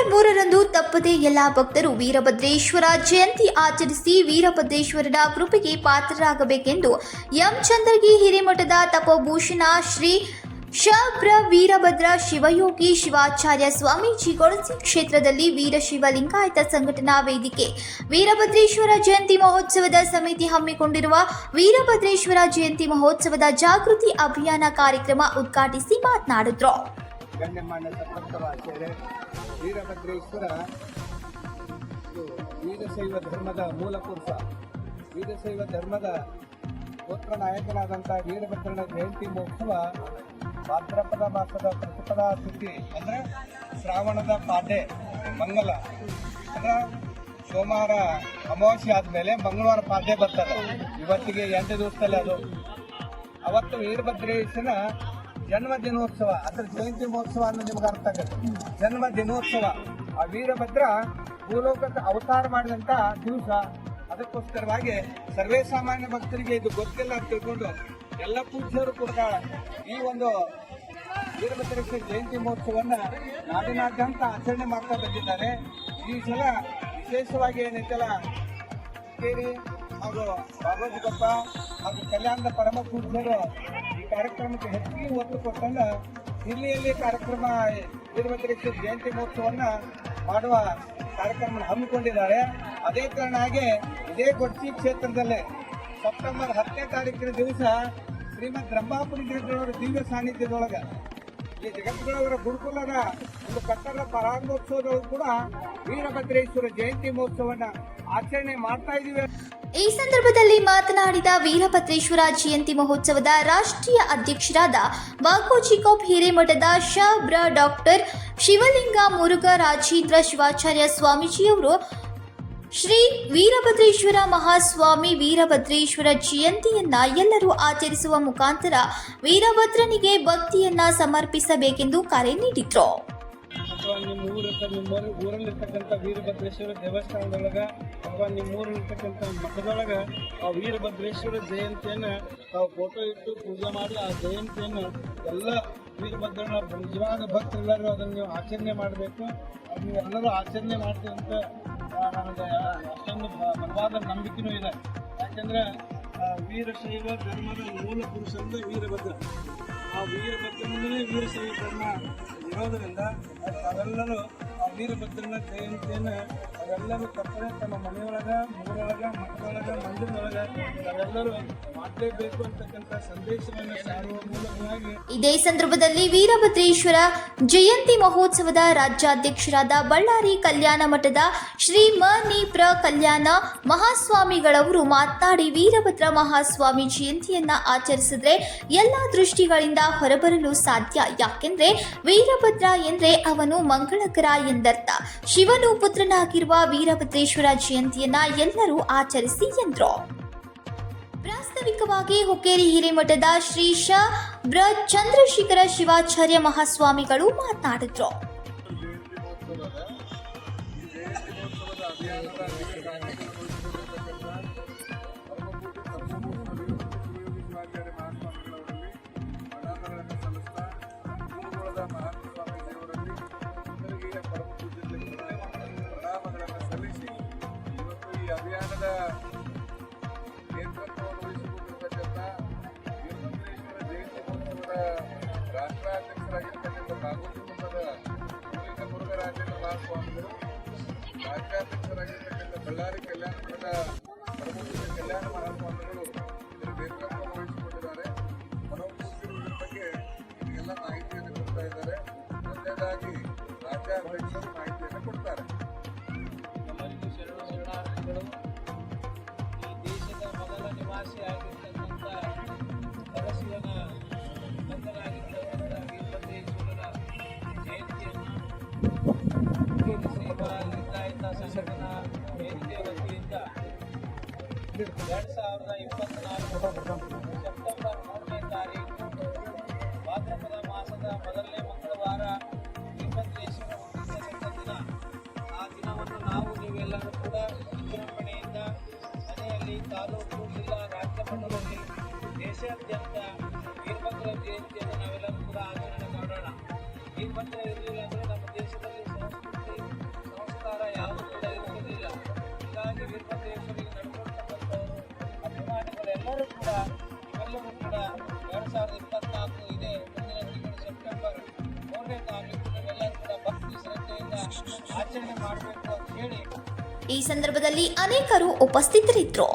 November ಮೂರರಂದು ತಪ್ಪದೆ ಎಲ್ಲಾ ಭಕ್ತರು ವೀರಭದ್ರೇಶ್ವರ ಜಯಂತಿ ಆಚರಿಸಿ ವೀರಭದ್ರೇಶ್ವರನ ಕೃಪೆಗೆ ಪಾತ್ರರಾಗಬೇಕೆಂದು ಎಂ ಚಂದ್ರಗಿ ಹಿರೇಮಠದ ತಪೋಭೂಷಣ ಶ್ರೀ ಶಬ್ರ ವೀರಭದ್ರ ಶಿವಯೋಗಿ ಶಿವಾಚಾರ್ಯ ಸ್ವಾಮೀಜಿ ಗೊಳಸಿ ಕ್ಷೇತ್ರದಲ್ಲಿ ವೀರಶಿವ ಲಿಂಗಾಯತ ಸಂಘಟನಾ ವೇದಿಕೆ, ವೀರಭದ್ರೇಶ್ವರ ಜಯಂತಿ ಮಹೋತ್ಸವದ ಸಮಿತಿ ಹಮ್ಮಿಕೊಂಡಿರುವ ವೀರಭದ್ರೇಶ್ವರ ಜಯಂತಿ ಮಹೋತ್ಸವದ ಜಾಗೃತಿ ಅಭಿಯಾನ ಕಾರ್ಯಕ್ರಮ ಉದ್ಘಾಟಿಸಿ ಮಾತನಾಡಿದ್ರು. ಗಣ್ಯಮಾನ್ಯ ಸಪ್ತವಾಚಾರ್ಯ ವೀರಭದ್ರೇಶ್ವರ, ಇದು ವೀರಶೈವ ಧರ್ಮದ ಮೂಲ ಪುರುಷ. ವೀರಶೈವ ಧರ್ಮದ ಪುತ್ರ ನಾಯಕನಾದಂಥ ವೀರಭದ್ರನ ಜಯಂತಿ ಮಹೋತ್ಸವ ಭಾದ್ರಪದ ಮಾಸದ ಪ್ರತಿಪದ ತಿಥಿ ಅಂದ್ರೆ ಶ್ರಾವಣದ ಪಾಡ್ಯ ಮಂಗಲ. ಅಂದ್ರೆ ಸೋಮವಾರ ಅಮಾವಾಸ್ಯ ಆದಮೇಲೆ ಮಂಗಳವಾರ ಪಾಡ್ಯ ಬರ್ತದೆ. ಇವತ್ತಿಗೆ ಎಂಟು ದಿವಸದಲ್ಲಿ ಅದು. ಅವತ್ತು ವೀರಭದ್ರೇಶನ ಜನ್ಮ ದಿನೋತ್ಸವ ಅದ್ರ ಜಯಂತಿ ಮಹೋತ್ಸವ ಅನ್ನೋ ನಿಮ್ಗೆ ಅರ್ಥ ಆಗುತ್ತೆ. ಜನ್ಮ ದಿನೋತ್ಸವ ಆ ವೀರಭದ್ರ ಭೂಲೋಕಕ್ಕೆ ಅವತಾರ ಮಾಡಿದಂತ ದಿವಸ, ಅದಕ್ಕೋಸ್ಕರವಾಗಿ ಸರ್ವೇ ಸಾಮಾನ್ಯ ಭಕ್ತರಿಗೆ ಇದು ಗೊತ್ತಿಲ್ಲ ಅಂತ ತಿಳ್ಕೊಂಡು ಎಲ್ಲ ಪೂಜ್ಯರು ಕೂಡ ಈ ಒಂದು ವೀರಭದ್ರೇಶ್ವರ ಜಯಂತಿ ಮಹೋತ್ಸವನ್ನ ನಾಡಿನಾದ್ಯಂತ ಆಚರಣೆ ಮಾಡ್ತಾ ಬಂದಿದ್ದಾರೆ. ಈ ಸಲ ವಿಶೇಷವಾಗಿ ಏನೈತಲ್ಲ, ಕೇರಿ ಹಾಗೂ ಬಾಬೋಜಿಗಪ್ಪ ಹಾಗೂ ಕಲ್ಯಾಣದ ಪರಮ ಪೂಜ್ಯರು ಈ ಕಾರ್ಯಕ್ರಮಕ್ಕೆ ಹೆಚ್ಚಿಗೆ ಒತ್ತು ಕೊಟ್ಟಂಗ ಇಲ್ಲಿಯಲ್ಲಿ ಕಾರ್ಯಕ್ರಮ ವೀರಭದ್ರೇಶ್ವರ ಜಯಂತಿ ಮಹೋತ್ಸವನ್ನ ಮಾಡುವ ಕಾರ್ಯಕ್ರಮ ಹಮ್ಮಿಕೊಂಡಿದ್ದಾರೆ. ಅದೇ ಕಾರಣಾಗಿ ಇದೇ ಕೊಚ್ಚಿ ಕ್ಷೇತ್ರದಲ್ಲೇ ಸೆಪ್ಟೆಂಬರ್ ಹತ್ತನೇ ತಾರೀಕಿನ ದಿವಸ ಶ್ರೀಮದ್ ರಂಭಾಪುರಿ ದೇವರ ದಿವ್ಯ ಸಾನ್ನಿಧ್ಯದೊಳಗ ಈ ಜಗತ್ಗಳವರ ಗುರುಕುಲದ ಒಂದು ಕಟ್ಟಡ ಪ್ರಾರಂಭೋತ್ಸವದಲ್ಲೂ ಕೂಡ ವೀರಭದ್ರೇಶ್ವರ ಜಯಂತಿ ಮಹೋತ್ಸವನ್ನ ಆಚರಣೆ ಮಾಡ್ತಾ ಇದೀವಿ ಈ ಸಂದರ್ಭದಲ್ಲಿ ಮಾತನಾಡಿದ ವೀರಭದ್ರೇಶ್ವರ ಜಯಂತಿ ಮಹೋತ್ಸವದ ರಾಷ್ಟ್ರೀಯ ಅಧ್ಯಕ್ಷರಾದ ಬಾಗೋಜಿಕೋಪ್ ಹಿರೇಮಠದ ಶಬ್ರ ಡಾಕ್ಟರ್ ಶಿವಲಿಂಗ ಮುರುಘ ರಾಜೇಂದ್ರ ಶಿವಾಚಾರ್ಯ ಸ್ವಾಮೀಜಿಯವರು ಶ್ರೀ ವೀರಭದ್ರೇಶ್ವರ ಮಹಾಸ್ವಾಮಿ ವೀರಭದ್ರೇಶ್ವರ ಜಯಂತಿಯನ್ನ ಎಲ್ಲರೂ ಆಚರಿಸುವ ಮುಖಾಂತರ ವೀರಭದ್ರನಿಗೆ ಭಕ್ತಿಯನ್ನ ಸಮರ್ಪಿಸಬೇಕೆಂದು ಕರೆ ನೀಡಿದ್ರು. ಅಥವಾ ನಿಮ್ಮ ಊರಿರ್ತ ನಿಮ್ಮ ಊರಲ್ಲಿರ್ತಕ್ಕಂಥ ವೀರಭದ್ರೇಶ್ವರ ದೇವಸ್ಥಾನದೊಳಗೆ ಅಥವಾ ನಿಮ್ಮ ಊರಲ್ಲಿರ್ತಕ್ಕಂಥ ಮಠದೊಳಗ ಆ ವೀರಭದ್ರೇಶ್ವರ ಜಯಂತಿಯನ್ನ ತಾವು ಫೋಟೋ ಇಟ್ಟು ಪೂಜೆ ಮಾಡಿ, ಆ ಜಯಂತಿಯನ್ನು ಎಲ್ಲ ವೀರಭದ್ರನ ನಿಜವಾದ ಭಕ್ತರೆಲ್ಲರೂ ಅದನ್ನು ನೀವು ಆಚರಣೆ ಮಾಡಬೇಕು. ನೀವು ಎಲ್ಲರೂ ಆಚರಣೆ ಮಾಡ್ತೀವಿ ಅಂತ ನನಗೆ ಅಷ್ಟೊಂದು ಬಲವಾದ ನಂಬಿಕೆನೂ ಇದೆ ಯಾಕಂದ್ರೆ ವೀರಶೈವ ಧರ್ಮದ ಮೂಲ ಪುರುಷ ಅಂದ್ರೆ ವೀರಭದ್ರ. ಆ ವೀರಭದ್ರನಿಂದಲೇ ವೀರಶೈವ ಧರ್ಮ ಇರೋದರಿಂದ ತಾವೆಲ್ಲರೂ ಆ ವೀರಭದ್ರನ ಜಯಂತಿಯನ್ನು ಅವೆಲ್ಲರೂ ತಪ್ಪದೆ ತಮ್ಮ ಮನೆಯೊಳಗ ಮೂರೊಳಗ ಮಕ್ಕಳೊಳಗ ಮಂದಿರದೊಳಗ ಅವರೆಲ್ಲರೂ ಮಾಡಲೇಬೇಕು ಅಂತಕ್ಕಂಥ ಸಂದೇಶವನ್ನು ಸಾರುವ ಮೂಲಕವಾಗಿ ಇದೇ ಸಂದರ್ಭದಲ್ಲಿ ವೀರಭದ್ರೇಶ್ವರ ಜಯಂತಿ ಮಹೋತ್ಸವದ ರಾಜ್ಯಾಧ್ಯಕ್ಷರಾದ ಬಳ್ಳಾರಿ ಕಲ್ಯಾಣ ಮಠದ ಶ್ರೀ ಮನೀಪ್ರ ಕಲ್ಯಾಣ ಮಹಾಸ್ವಾಮಿಗಳವರು ಮಾತನಾಡಿ, ವೀರಭದ್ರ ಮಹಾಸ್ವಾಮಿ ಜಯಂತಿಯನ್ನ ಆಚರಿಸಿದ್ರೆ ಎಲ್ಲ ದೃಷ್ಟಿಗಳಿಂದ ಹೊರಬರಲು ಸಾಧ್ಯ. ಯಾಕೆಂದ್ರೆ ವೀರಭದ್ರ ಎಂದ್ರೆ ಅವನು ಮಂಗಳಕರ ಎಂದರ್ಥ. ಶಿವನು ಪುತ್ರನಾಗಿರುವ ವೀರಭದ್ರೇಶ್ವರ ಜಯಂತಿಯನ್ನ ಎಲ್ಲರೂ ಆಚರಿಸಿ ಎಂದರು. ಪ್ರಾಸ್ತಾವಿಕವಾಗಿ ಹುಕ್ಕೇರಿ ಹಿರೇಮಠದ ಶ್ರೀ ಶ ಬ್ರ ಚಂದ್ರಶೇಖರ ಶಿವಾಚಾರ್ಯ ಮಹಾಸ್ವಾಮಿಗಳು ಮಾತನಾಡಿದ್ರು. ಅಭಿಯಾನದ ನೇತೃತ್ವವನ್ನು ವಹಿಸಿಕೊಂಡಿರ್ತಕ್ಕಂಥ ವೀರಭದ್ರೇಶ್ವರ ಜಯಂತಿ ಮಹೋತ್ಸವದ ರಾಷ್ಟ್ರಾಧ್ಯಕ್ಷರಾಗಿರ್ತಕ್ಕಂಥ ಭಾಗವತಿ ಮಠದ ಶಿವಲಿಂಗ ಮುರುಘರಾಜೇಂದ್ರ ಮಹಾಸ್ವಾಮಿಗಳು, ರಾಜ್ಯಾಧ್ಯಕ್ಷರಾಗಿರ್ತಕ್ಕಂಥ ಬಳ್ಳಾರಿ ಕಲ್ಯಾಣ ಮಠದ ಪ್ರಮುಖ ಕಲ್ಯಾಣ ಮಹಾಸ್ವಾಮಿಗಳು ಇದರ ನೇತೃತ್ವವನ್ನು ವಹಿಸಿಕೊಂಡಿದ್ದಾರೆ ಇದ್ರ ಬಗ್ಗೆ ಎಲ್ಲ ಮಾಹಿತಿಯನ್ನು ಕೊಡ್ತಾ ಇದ್ದಾರೆ. ಮೊದಲನೇದಾಗಿ ರಾಜ್ಯಾಧ್ಯಕ್ಷರು ನಿವಾಸಿ ಆಗಿರ್ತಕ್ಕಂಥ ಲಿಂಗಾಯತ ವತಿಯಿಂದ ಎರಡು ಸಾವಿರದ ಇಪ್ಪತ್ನಾಲ್ಕು ಸಂದರ್ಭದಲ್ಲಿ ದೇಶಾದ್ಯಂತ ವೀರಭದ್ರ ಜಯಂತಿಯನ್ನು ನಾವೆಲ್ಲರೂ ಕೂಡ ಆಚರಣೆ ಮಾಡೋಣ. ವೀರಭದ್ರ ಇರಲಿಲ್ಲ ಅಂದರೆ ನಮ್ಮ ದೇಶದಲ್ಲಿ ಸಂಸ್ಕೃತಿ, ಸಂಸ್ಕಾರ ಯಾವುದೂ ಕೂಡ ಇರುವುದಿಲ್ಲ. ಹೀಗಾಗಿ ವೀರಭದ್ರೇಶ್ವರಿಗೆ ಅಭಿಮಾನಿಗಳೆಲ್ಲರೂ ಕೂಡ ಎಲ್ಲರೂ ಕೂಡ ಎರಡು ಸಾವಿರದ ಇಪ್ಪತ್ನಾಲ್ಕು ಇದೆ, ಮುಂದಿನ ತಿಂಗಳು ಸೆಪ್ಟೆಂಬರ್ ಮೂರನೇ ತಾರೀಕು. ಕೂಡ ಭಕ್ತಿ ಶ್ರದ್ಧೆಯಿಂದ ಆಚರಣೆ ಮಾಡಬೇಕು ಅಂತ ಹೇಳಿ ಈ ಸಂದರ್ಭದಲ್ಲಿ ಅನೇಕರು ಉಪಸ್ಥಿತರಿದ್ದರು